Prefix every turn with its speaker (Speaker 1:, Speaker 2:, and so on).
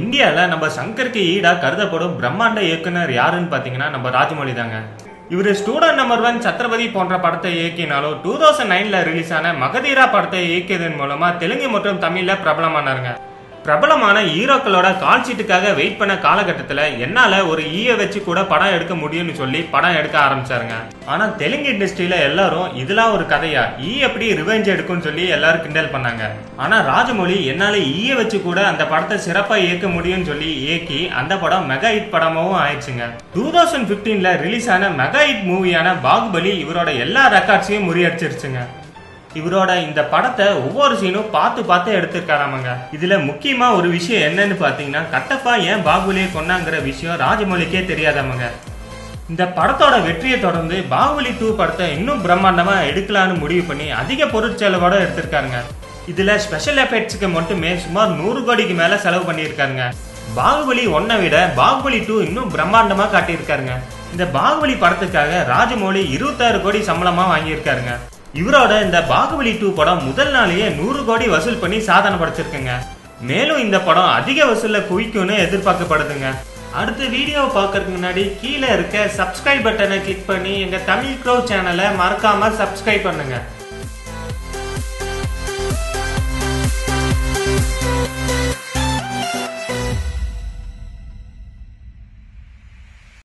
Speaker 1: இந்தியாவில் நம்ம சங்கருக்கு ஈடாக கருதப்படும் பிரம்மாண்ட இயக்குனர் யாருன்னு பார்த்தீங்கன்னா நம்ம ராஜமௌழி தாங்க. இவர் ஸ்டூடெண்ட் நம்பர் ஒன் சத்ரபதி போன்ற படத்தை இயக்கினாலும் டூ தௌசண்ட் நைன்ல ரிலீஸ் ஆன மகதீரா படத்தை இயக்கியதன் மூலமா தெலுங்கு மற்றும் தமிழ்ல பிரபலமானாருங்க. பிரபலமான ஹீரோக்களோட கால் சீட்டுக்காக வெயிட் பண்ண காலகட்டத்தில் என்னால் ஒரு ஈய வச்சு கூட படம் எடுக்க முடியும்னு சொல்லி படம் எடுக்க ஆரம்பிச்சாருங்க. ஆனால் தெலுங்கு இண்டஸ்ட்ரியில் எல்லாரும் இதெல்லாம் ஒரு கதையா? ஈ எப்படி ரிவெஞ்ச் எடுக்கும்னு சொல்லி எல்லாரும் கிண்டல் பண்ணாங்க. ஆனால் ராஜமௌழி என்னால் ஈய வச்சு கூட அந்த படத்தை சிறப்பாக இயக்க முடியும்னு சொல்லி இயக்கி அந்த படம் மெகா ஹிட் படமாகவும் ஆயிடுச்சுங்க. டூ தௌசண்ட் ஃபிஃப்டீனில் ரிலீஸ் ஆன மெகா ஹிட் மூவியான பாகுபலி இவரோட எல்லா ரெக்கார்ட்ஸையும் முறியடிச்சிருச்சுங்க. இவரோட இந்த படத்தை ஒவ்வொரு சீனும் பார்த்து பார்த்து எடுத்திருக்காராமங்க. இதுல முக்கியமா ஒரு விஷயம் என்னன்னு பாத்தீங்கன்னா கட்டப்பா ஏன் பாகுலியை கொண்டாங்கிற விஷயம் ராஜமௌலிக்கே தெரியாதாமங்க. இந்த படத்தோட வெற்றியை தொடர்ந்து பாகுபலி டூ படத்தை இன்னும் பிரம்மாண்டமா எடுக்கலான்னு முடிவு பண்ணி அதிக பொருட்செலவோட எடுத்திருக்காருங்க. இதுல ஸ்பெஷல் எஃபெக்ட்ஸுக்கு மட்டுமே சுமார் நூறு கோடிக்கு மேல செலவு பண்ணியிருக்காருங்க. பாகுபலி ஒன்னை விட பாகுபலி டூ இன்னும் பிரம்மாண்டமா காட்டியிருக்காருங்க. இந்த பாகுபலி படத்துக்காக ராஜமௌலி இருபத்தாறு கோடி சம்பளமா வாங்கியிருக்காருங்க. இவரோட இந்த பாகுபலி டூ படம் முதல் நாளையே நூறு கோடி வசூல் பண்ணி சாதனை படைச்சிருக்குங்க. மேலும் இந்த படம் அதிக வசூல்ல குவிக்கும்னு எதிர்பார்க்கப்படுதுங்க. அடுத்த வீடியோவை பார்க்கறதுக்கு முன்னாடி கீழே இருக்க சப்ஸ்கிரைப் பட்டனை கிளிக் பண்ணி எங்க தமிழ் க்ரோ சேனலை மறக்காம சப்ஸ்கிரைப் பண்ணுங்க.